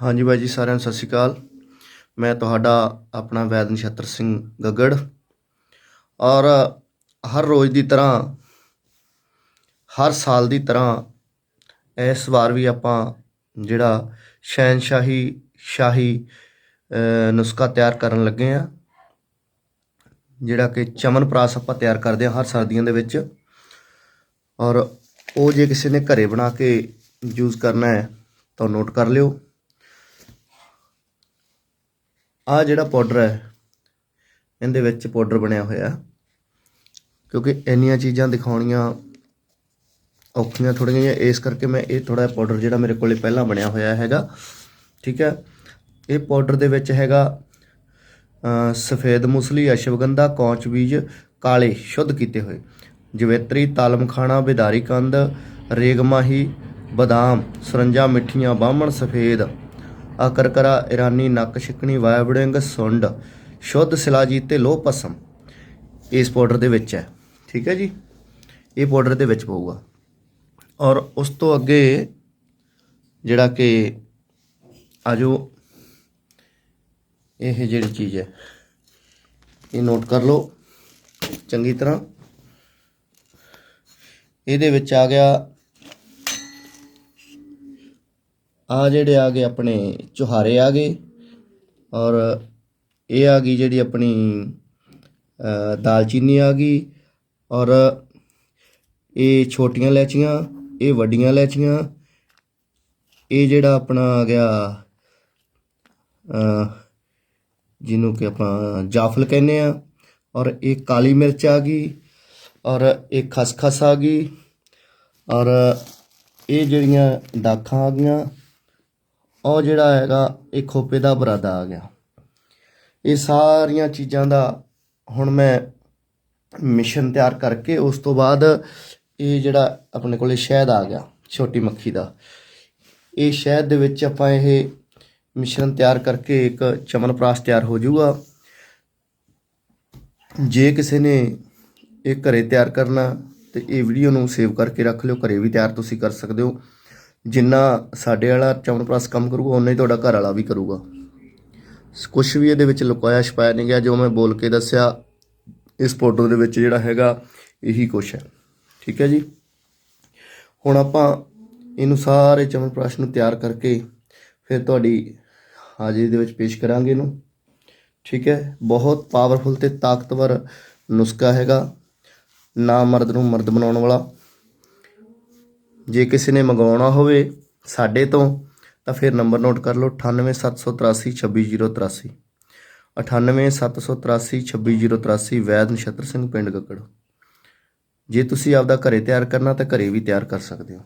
ਹਾਂਜੀ ਬਾਈ ਜੀ, ਸਾਰਿਆਂ ਨੂੰ ਸਤਿ ਸ਼੍ਰੀ ਅਕਾਲ। ਮੈਂ ਤੁਹਾਡਾ ਆਪਣਾ ਵੈਦ ਨਛੱਤਰ ਸਿੰਘ ਗੱਗੜ। ਔਰ ਹਰ ਰੋਜ਼ ਦੀ ਤਰ੍ਹਾਂ, ਹਰ ਸਾਲ ਦੀ ਤਰ੍ਹਾਂ ਇਸ ਵਾਰ ਵੀ ਆਪਾਂ ਜਿਹੜਾ ਸ਼ਹਿਨਸ਼ਾਹੀ, ਸ਼ਾਹੀ ਨੁਸਖਾ ਤਿਆਰ ਕਰਨ ਲੱਗੇ ਆ ਜਿਹੜਾ ਕਿ ਚਮਨ ਪ੍ਰਾਸ ਆਪਾਂ ਤਿਆਰ ਕਰਦੇ ਹਾਂ ਹਰ ਸਰਦੀਆਂ ਦੇ ਵਿੱਚ। ਔਰ ਉਹ ਜੇ ਕਿਸੇ ਨੇ ਘਰੇ ਬਣਾ ਕੇ ਯੂਜ਼ ਕਰਨਾ ਹੈ, ਤਾਂ ਨੋਟ ਕਰ ਲਿਓ। ਆ ਜਿਹੜਾ ਪਾਊਡਰ ਹੈ, ਇਹਦੇ ਵਿੱਚ ਪਾਊਡਰ ਬਣਿਆ ਹੋਇਆ। ਕਿਉਂਕਿ ਇੰਨੀਆਂ ਚੀਜ਼ਾਂ ਦਿਖਾਉਣੀਆਂ ਔਖੀਆਂ ਥੋੜ੍ਹੀਆਂ ਜਿਹੀਆਂ, ਇਸ ਕਰਕੇ ਮੈਂ ਇਹ ਥੋੜਾ ਪਾਊਡਰ ਜਿਹੜਾ ਮੇਰੇ ਕੋਲੇ ਪਹਿਲਾਂ ਬਣਿਆ ਹੋਇਆ ਹੈਗਾ, ਠੀਕ ਹੈ। ਇਹ ਪਾਊਡਰ ਦੇ ਵਿੱਚ ਹੈਗਾ ਸਫੇਦ ਮੁਸਲੀ ਅਸ਼ਵਗੰਧਾ, ਕੌਂਚ ਬੀਜ, ਕਾਲੇ, ਸ਼ੁੱਧ ਕੀਤੇ ਹੋਏ। ਜਵੇਤਰੀ ਤਾਲਮਖਾਣਾ ਬਿਦਾਰੀ ਕੰਦ, ਰੇਗਮਾਹੀ, ਬਦਾਮ, ਸਰੰਜਾ, ਮਿੱਠੀਆਂ, ਬਾਹਮਣ, ਸਫੇਦ। ਅਕਰਕਰਾ ਇਰਾਨੀ ਨੱਕ ਛਿਕਣੀ ਵਾਇਬੜਿੰਗ ਸੁੰਡ, ਸ਼ੁੱਧ ਸਿਲਾਜੀ ਤੇ ਲੋਹ ਪਸਮ ਇਸ ਪਾਊਡਰ ਦੇ ਵਿੱਚ ਹੈ। ਠੀਕ ਹੈ ਜੀ? ਇਹ ਪਾਊਡਰ ਦੇ ਵਿੱਚ ਪਊਗਾ। ਔਰ ਉਸ ਤੋਂ ਅੱਗੇ ਜਿਹੜਾ ਕਿ ਆਜੋ, ਇਹ ਜਿਹੜੀ ਚੀਜ਼ ਹੈ, ਇਹ ਨੋਟ ਕਰ ਲਓ ਚੰਗੀ ਤਰ੍ਹਾਂ। ਇਹਦੇ ਵਿੱਚ ਆ ਗਿਆ ਆ ਜਿਹੜੇ ਆ ਗਏ ਆਪਣੇ ਚੁਹਾਰੇ ਆ ਗਏ ਔਰ ਇਹ ਆ ਗਈ ਜਿਹੜੀ ਆਪਣੀ ਦਾਲਚੀਨੀ ਆ ਗਈ ਔਰ ਇਹ ਛੋਟੀਆਂ ਲੈਚੀਆਂ, ਇਹ ਵੱਡੀਆਂ ਲੈਚੀਆਂ, ਇਹ ਜਿਹੜਾ ਆਪਣਾ ਆ ਗਿਆ ਜਿਹਨੂੰ ਕਿ ਆਪਾਂ ਜਾਫਲ ਕਹਿੰਦੇ ਆ ਔਰ ਇਹ ਕਾਲੀ ਮਿਰਚ ਆ ਗਈ ਔਰ ਇਹ ਖਸਖਸ ਆ ਗਈ ਔਰ ਇਹ ਜਿਹੜੀਆਂ ਦਾਖਾਂ ਆ ਗਈਆਂ ਉਹ ਜਿਹੜਾ ਹੈਗਾ, ਇਹ ਖੋਪੇ ਦਾ ਬਰਾਦਾ ਆ ਗਿਆ। ਇਹ ਸਾਰੀਆਂ ਚੀਜ਼ਾਂ ਦਾ ਹੁਣ ਮੈਂ ਮਿਸ਼ਨ ਤਿਆਰ ਕਰਕੇ ਉਸ ਤੋਂ ਬਾਅਦ ਇਹ ਜਿਹੜਾ ਆਪਣੇ ਕੋਲੇ ਸ਼ਹਿਦ ਆ ਗਿਆ, ਛੋਟੀ ਮੱਖੀ ਦਾ। ਇਹ ਸ਼ਹਿਦ ਦੇ ਵਿੱਚ ਆਪਾਂ ਇਹ ਮਿਸ਼ਰਣ ਤਿਆਰ ਕਰਕੇ ਇੱਕ ਚਮਨਪ੍ਰਾਸ਼ ਤਿਆਰ ਹੋ ਜਾਊਗਾ। ਜੇ ਕਿਸੇ ਨੇ ਇਹ ਘਰੇ ਤਿਆਰ ਕਰਨਾ, ਤੇ ਇਹ ਵੀਡੀਓ ਨੂੰ ਸੇਵ ਕਰਕੇ ਰੱਖ ਲਿਓ। ਘਰੇ ਵੀ ਤਿਆਰ ਤੁਸੀਂ ਕਰ ਸਕਦੇ ਹੋ। ਜਿੰਨਾ ਸਾਡੇ ਵਾਲਾ ਚਮਨਪ੍ਰਾਸ਼ ਕੰਮ ਕਰੂਗਾ ਉਨਾ ਹੀ ਤੁਹਾਡਾ ਘਰ ਵਾਲਾ ਵੀ ਕਰੂਗਾ। ਕੁਝ ਵੀ ਇਹਦੇ ਵਿੱਚ ਲੁਕਾਇਆ, ਛਪਾਇਆ ਨਹੀਂ ਗਿਆ, ਜੋ ਮੈਂ ਬੋਲ ਕੇ ਦੱਸਿਆ, ਇਸ ਫੋਟੋ ਦੇ ਵਿੱਚ ਜਿਹੜਾ ਹੈਗਾ, ਇਹੀ ਕੁਛ ਹੈ। ਠੀਕ ਹੈ ਜੀ? ਹੁਣ ਆਪਾਂ ਇਹਨੂੰ ਸਾਰੇ ਚਮਨਪ੍ਰਾਸ਼ ਨੂੰ ਤਿਆਰ ਕਰਕੇ ਫਿਰ ਤੁਹਾਡੀ ਹਾਜ਼ਰੀ ਦੇ ਵਿੱਚ ਪੇਸ਼ ਕਰਾਂਗੇ ਇਹਨੂੰ। ਠੀਕ ਹੈ? ਬਹੁਤ ਪਾਵਰਫੁਲ ਤੇ ਤਾਕਤਵਰ ਨੁਸਖਾ ਹੈਗਾ। ਨਾ ਮਰਦ ਨੂੰ ਮਰਦ ਬਣਾਉਣ ਵਾਲਾ। ਜੇ ਕਿਸੇ ਨੇ ਮੰਗਵਾਉਣਾ ਹੋਵੇ ਸਾਡੇ ਤੋਂ, ਤਾਂ ਫਿਰ ਨੰਬਰ ਨੋਟ ਕਰ ਲਓ 9878326083 9878326083 ਵੈਦ ਨਛੱਤਰ ਸਿੰਘ ਪਿੰਡ ਗੱਗੜ ਜੇ ਤੁਸੀਂ ਆਪਦਾ ਘਰੇ ਤਿਆਰ ਕਰਨਾ, ਤਾਂ ਘਰੇ ਵੀ ਤਿਆਰ ਕਰ ਸਕਦੇ ਹੋ।